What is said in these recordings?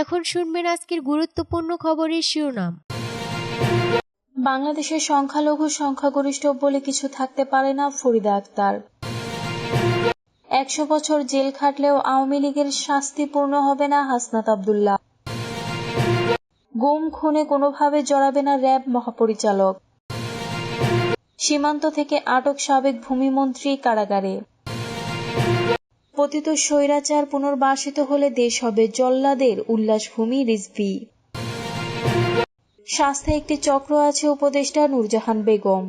এখন শুনবেন আজকের গুরুত্বপূর্ণ খবরের শিরোনাম। বাংলাদেশের সংখ্যালঘু সংখ্যাগরিষ্ঠ বলে কিছু থাকতে পারে না ফরিদা আক্তার। একশো বছর জেল খাটলেও আওয়ামী লীগের শাস্তি পূর্ণ হবে না হাসনাত আবদুল্লাহ। গুম, খুনে কোনোভাবে জড়াবে না র্যাব মহাপরিচালক। সীমান্ত থেকে আটক সাবেক ভূমিমন্ত্রী কারাগারে। পতিত স্বৈরাচার পুনর্বাসিত হলে দেশ হবে জল্লাদের উল্লাসভূমি রিজভি। স্বাস্থ্যে একটি চক্র আছে উপদেষ্টা নূরজাহান বেগম।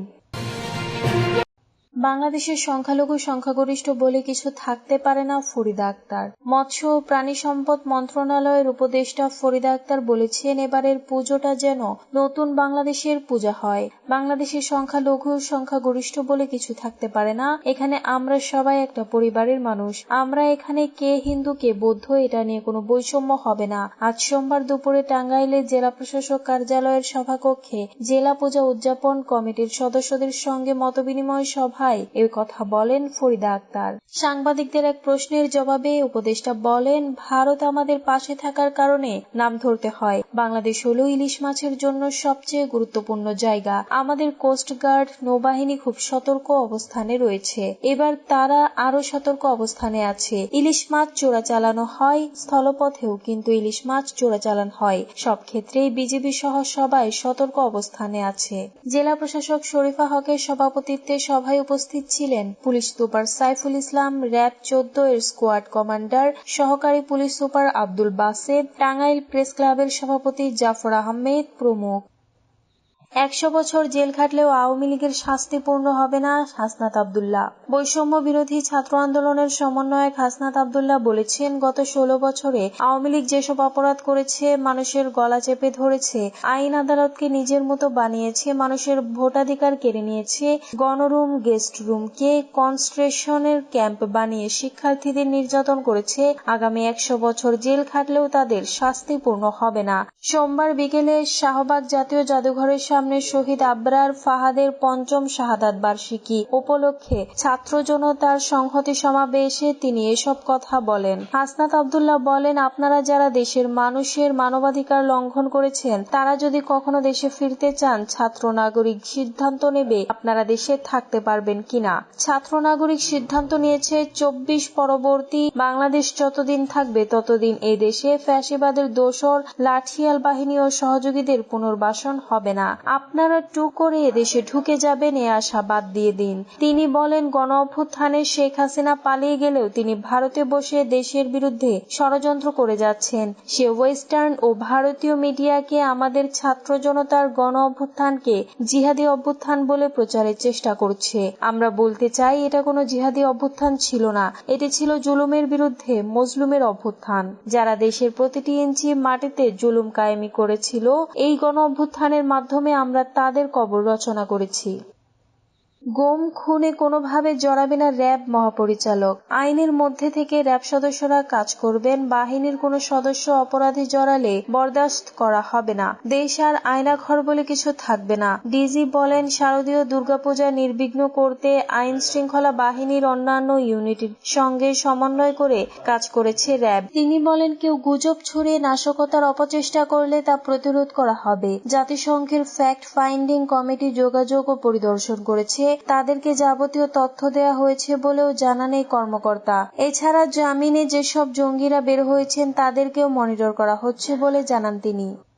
বাংলাদেশের সংখ্যালঘু সংখ্যাগরিষ্ঠ বলে কিছু থাকতে পারে না ফরিদা আক্তার। মৎস্য ও প্রাণী সম্পদ মন্ত্রণালয়ের উপদেষ্টা ফরিদা আক্তার বলেছেন, এবারের পুজোটা যেন নতুন বাংলাদেশের পূজা হয়। বাংলাদেশের সংখ্যালঘু সংখ্যাগরিষ্ঠ বলে কিছু থাকতে পারে না। এখানে আমরা সবাই একটা পরিবারের মানুষ। আমরা এখানে কে হিন্দু, কে বৌদ্ধ, এটা নিয়ে কোনো বৈষম্য হবে না। আজ সোমবার দুপুরে টাঙ্গাইলে জেলা প্রশাসক কার্যালয়ের সভাকক্ষে জেলা পূজা উদযাপন কমিটির সদস্যদের সঙ্গে মতবিনিময় সভায় এ কথা বলেন ফরিদা আক্তার। সাংবাদিকদের এক প্রশ্নের জবাবে উপদেষ্টা বলেন, ভারত আমাদের পাশে থাকার কারণে নাম ধরতে হয়। বাংলাদেশ হল ইলিশ মাছের জন্য সবচেয়ে গুরুত্বপূর্ণ জায়গা। আমাদের কোস্টগার্ড নৌবাহিনী খুব সতর্ক অবস্থানে রয়েছে। এবার তারা আরও সতর্ক অবস্থানে আছে। ইলিশ মাছ চোরা চালানো হয়, স্থলপথেও কিন্তু ইলিশ মাছ চোরা চালান হয়। সব ক্ষেত্রেই বিজেপি সহ সবাই সতর্ক অবস্থানে আছে। জেলা প্রশাসক শরীফা হকের সভাপতিত্বে সভায় উপস্থিত ছিলেন police super Saiful Islam, RAB চোদ্দ এর স্কোয়াড কমান্ডার, সহকারী police super Abdul Based, Tangail press ক্লাবের সভাপতি জাফর আহমেদ প্রমুখ। একশো বছর জেল খাটলেও আওয়ামী লীগের শাস্তি পূর্ণ হবে না হাসনাত আবদুল্লাহ। বৈষম্য বিরোধী ছাত্র আন্দোলনের সমন্বয়ক হাসনাত আবদুল্লাহ বলেছেন, গত ষোলো বছরে আওয়ামী লীগ যেসব অপরাধ করেছে, মানুষের গলা চেপে ধরেছে, আইন আদালতকে নিজের মতো বানিয়েছে, মানুষের ভোটাধিকার কেড়ে নিয়েছে, গণরুম, গেস্ট রুমকে কনস্ট্রেশনের ক্যাম্প বানিয়ে শিক্ষার্থীদের নির্যাতন করেছে, আগামী একশো বছর জেল খাটলেও তাদের শাস্তিপূর্ণ হবে না। সোমবার বিকেলে শাহবাগ জাতীয় জাদুঘরের সামনে শহীদ আবরার ফাহাদের পঞ্চম শাহাদাত বার্ষিকী। উপলক্ষে ছাত্র জনতার সংহতি সমাবেশে তিনি এসব কথা বলেন। হাসনাত আবদুল্লাহ বলেন, আপনারা যারা দেশের মানুষের মানবাধিকার লঙ্ঘন করেছেন, তারা যদি কখনো দেশে ফিরতে চান ছাত্র নাগরিক সিদ্ধান্ত নেবে আপনারা দেশে থাকতে পারবেন কিনা। ছাত্র নাগরিক সিদ্ধান্ত নিয়েছে, চব্বিশ পরবর্তী বাংলাদেশ যতদিন থাকবে, ততদিন এ দেশে ফ্যাসিবাদের দোসর, লাঠিয়াল বাহিনী ও সহযোগীদের পুনর্বাসন হবে না। আপনারা টু করে এদেশে ঢুকে যাবেন, এ আশা বাদ দিয়ে দিন। তিনি বলেন গণ অভ্যুত্থানে শেখ হাসিনা পালিয়ে গেলেও তিনি ভারতে বসে দেশের বিরুদ্ধে ষড়যন্ত্র করে যাচ্ছেন। সে ওয়েস্টার্ন ও ভারতীয় মিডিয়াকে আমাদের ছাত্র জনতার গণ অভ্যুত্থানকে জিহাদি অভ্যুত্থান বলে প্রচারের চেষ্টা করছে। আমরা বলতে চাই, এটা কোনো জিহাদি অভ্যুত্থান ছিল না। এটি ছিল জুলুমের বিরুদ্ধে মজলুমের অভ্যুত্থান। যারা দেশের প্রতিটি ইঞ্চি মাটিতে জুলুম কায়েমি করেছিল, এই গণ অভ্যুত্থানের মাধ্যমে আমরা তাদের কবর রচনা করেছি। গুম খুনে কোনোভাবে জড়াবে না র্যাব মহাপরিচালক। আইনের মধ্যে থেকে র্যাব সদস্যরা কাজ করবেন, বাহিনীর কোনো সদস্য অপরাধী জড়ালে বরদাস্ত করা হবে না। দেশ আর আয়নাঘর বলে কিছু থাকবে না। ডিজি বলেন, শারদীয় দুর্গাপূজা নির্বিঘ্ন করতে আইন শৃঙ্খলা বাহিনীর অন্যান্য ইউনিটের সঙ্গে সমন্বয় করে কাজ করেছে র্যাব। তিনি বলেন, কেউ গুজব ছড়িয়ে নাশকতার অপচেষ্টা করলে তা প্রতিরোধ করা হবে। জাতিসংঘের ফ্যাক্ট ফাইন্ডিং কমিটি যোগাযোগ ও পরিদর্শন করেছে। তাদেরকে যাবতীয় তথ্য দেয়া হয়েছে বলেও জানান এই কর্মকর্তা। এছাড়া জামিনে যেসব জঙ্গিরা বের হয়েছেন, তাদেরকেও মনিটর করা হচ্ছে বলে জানান তিনি।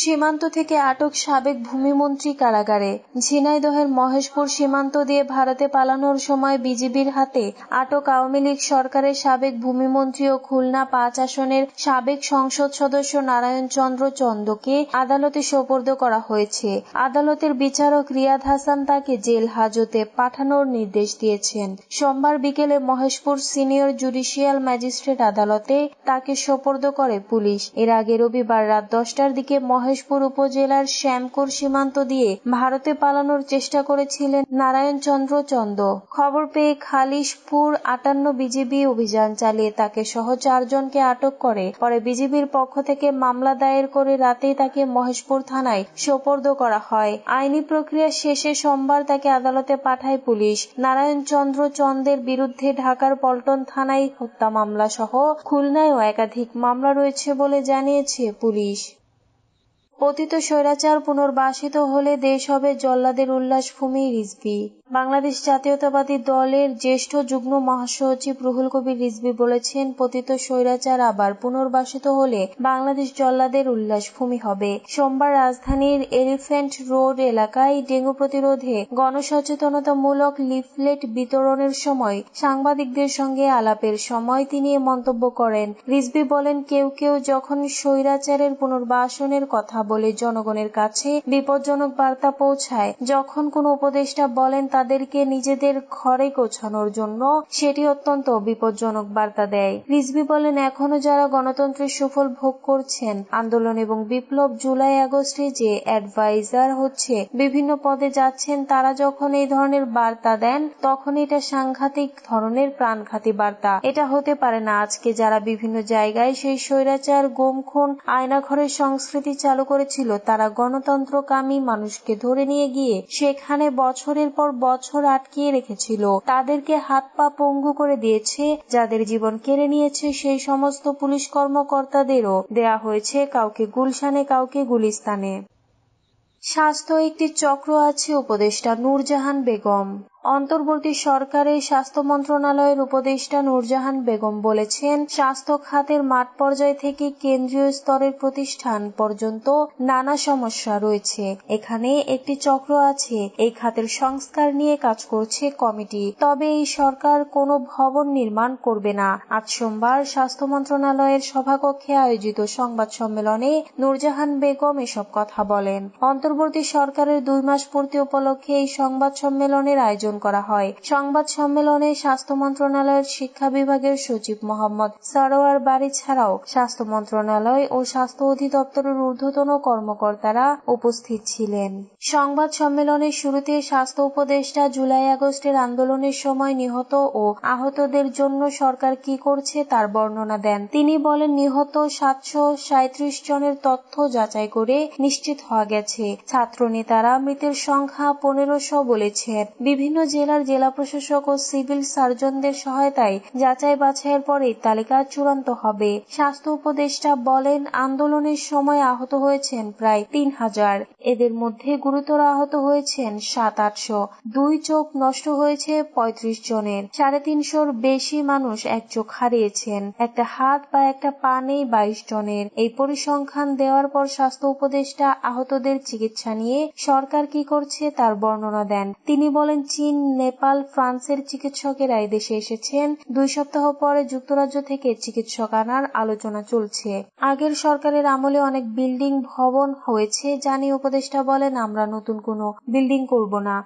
সীমান্ত থেকে আটক সাবেক ভূমিমন্ত্রী কারাগারে। ঝিনাইদহের মহেশপুর সীমান্ত দিয়ে ভারতে পালানোর সময় বিজিবির হাতে আটক আওয়ামী লীগ সরকারের সাবেক ভূমিমন্ত্রী ও খুলনা পাঁচ আসনের সাবেক সংসদ সদস্য নারায়ণ চন্দ্র চন্দকে আদালতে সোপর্দ করা হয়েছে। আদালতের বিচারক রিয়াদ হাসান তাকে জেল হাজতে পাঠানোর নির্দেশ দিয়েছেন। সোমবার বিকেলে মহেশপুর সিনিয়র জুডিশিয়াল ম্যাজিস্ট্রেট আদালতে তাকে সোপর্দ করে পুলিশ। এর আগে রবিবার রাত দশটার দিকে মহেশপুর উপজেলার শ্যামকুর সীমান্ত দিয়ে ভারতে পালানোর চেষ্টা করেছিলেন নারায়ণ চন্দ্র চন্দ। খবর পেয়ে খালিশপুর আটান্ন বিজিবি অভিযান চালিয়ে তাকে সহ চারজনকে আটক করে। পরে বিজিবির পক্ষ থেকে মামলা দায়ের করে রাতেই তাকে মহেশপুর থানায় সোপর্দ করা হয়। আইনি প্রক্রিয়া শেষে সোমবার তাকে আদালতে পাঠায় পুলিশ। নারায়ণ চন্দ্র চন্দের বিরুদ্ধে ঢাকার পল্টন থানায় হত্যা মামলা সহ খুলনায়ও একাধিক মামলা রয়েছে বলে জানিয়েছে পুলিশ। পতিত স্বৈরাচার পুনর্বাসিত হলে দেশ হবে জল্লাদের উল্লাসভূমি রিজভি। বাংলাদেশ জাতীয়তাবাদী দলের জ্যেষ্ঠ যুগ্ম মহাসচিব রুহুল কবির রিজভি বলেছেন, পতিত স্বৈরাচার আবার পুনর্বাসিত হলে বাংলাদেশ জল্লাদের উল্লাসভূমি হবে। সোমবার রাজধানীর এলিফ্যান্ট রোড এলাকায় ডেঙ্গু প্রতিরোধে গণসচেতনতামূলক লিফলেট বিতরণের সময় সাংবাদিকদের সঙ্গে আলাপের সময় তিনি মন্তব্য করেন। রিজভি বলেন, কেউ কেউ যখন স্বৈরাচারের পুনর্বাসনের কথা বলে জনগণের কাছে বিপজ্জনক বার্তা পৌঁছায়। যখন কোনো উপদেষ্টা বলেন তাদেরকে নিজেদের ঘরে গোছানোর জন্য, সেটি অত্যন্ত বিপজ্জনক বার্তা দেয়। রিজভি বলেন, এখনও যারা গণতন্ত্রের সুফল ভোগ করছেন, আন্দোলন এবং বিপ্লব জুলাই আগস্টে যে অ্যাডভাইজার হচ্ছে, বিভিন্ন পদে যাচ্ছেন, তারা যখন এই ধরনের বার্তা দেন, তখন এটা সাংঘাতিক ধরনের প্রাণঘাতী বার্তা। এটা হতে পারে না। আজকে যারা বিভিন্ন জায়গায় সেই স্বৈরাচার গুম খুন আয়নাঘরের সংস্কৃতি চালু করেছিল, তারা গণতন্ত্রকামী মানুষকে ধরে নিয়ে গিয়ে সেখানে বছরের পর বছর আটকিয়ে রেখেছিল। তাদেরকে হাত পা পঙ্গু করে দিয়েছে, যাদের জীবন কেড়ে নিয়েছে সেই সমস্ত পুলিশ কর্মকর্তাদেরও। দেয়া হয়েছে কাউকে গুলশানে, কাউকে গুলিস্তানে। স্বাস্থ্য একটি চক্র আছে, উপদেষ্টা নূরজাহান বেগম। অন্তর্বর্তী সরকারের স্বাস্থ্য মন্ত্রণালয়ের উপদেষ্টা নূরজাহান বেগম বলেছেন, স্বাস্থ্য খাতের মাঠ পর্যায় থেকে কেন্দ্রীয় স্তরের প্রতিষ্ঠান পর্যন্ত নানা সমস্যা রয়েছে। এখানে একটি চক্র আছে, এই খাতের সংস্কার নিয়ে কাজ করছে কমিটি। তবে এই সরকার কোনো ভবন নির্মাণ করবে না। আজ সোমবার স্বাস্থ্য মন্ত্রণালয়ের সভাকক্ষে আয়োজিত সংবাদ সম্মেলনে নূরজাহান বেগম এসব কথা বলেন। অন্তর্বর্তী সরকারের দুই মাস পূর্তি উপলক্ষে এই সংবাদ সম্মেলনের আয়োজন আয়োজন করা হয়। সংবাদ সম্মেলনে স্বাস্থ্য মন্ত্রণালয়ের শিক্ষা বিভাগের সচিব মোহাম্মদ সারোয়ার বাড়ি ছাড়াও স্বাস্থ্য মন্ত্রণালয় ও স্বাস্থ্য অধিদপ্তরের ঊর্ধ্বতন কর্মকর্তারা উপস্থিত ছিলেন। সংবাদ সম্মেলনের শুরুতে স্বাস্থ্য উপদেষ্টা জুলাই আগস্টের আন্দোলনের সময় নিহত ও আহতদের জন্য সরকার কি করছে তার বর্ণনা দেন। তিনি বলেন, নিহত সাতশো সাঁত্রিশ জনের তথ্য যাচাই করে নিশ্চিত হওয়া গেছে। ছাত্র নেতারা মৃতের সংখ্যা পনেরোশো বলেছেন। বিভিন্ন জেলার জেলা প্রশাসক ও সিভিল সার্জনদের সহায়তায় যাচাই বাছাইয়ের পরে তালিকা চূড়ান্ত হবে। স্বাস্থ্য উপদেষ্টা বলেন, আন্দোলনের সময় আহত হয়েছেন প্রায় তিন হাজার। এদের মধ্যে গুরুতর আহত হয়েছেন সাত, আটশো। দুই চোখ নষ্ট হয়েছে পঁয়ত্রিশ জনের। সাড়ে তিনশোর বেশি মানুষ এক চোখ হারিয়েছেন। একটা হাত বা একটা পা নেই বাইশ জনের। এই পরিসংখ্যান দেওয়ার পর স্বাস্থ্য উপদেষ্টা আহতদের চিকিৎসা নিয়ে সরকার কি করছে তার বর্ণনা দেন। তিনি বলেন, চীন নেপাল, ফ্রান্সের চিকিৎসকেরা দেশে এসেছেন। দুই সপ্তাহ পরে যুক্তরাজ্য থেকে চিকিৎসক আনার আলোচনা চলছে। আগের সরকারের আমলে অনেক বিল্ডিং ভবন হয়েছে জানি উপদেষ্টা বলেন, আমরা নতুন কোনো বিল্ডিং করব না।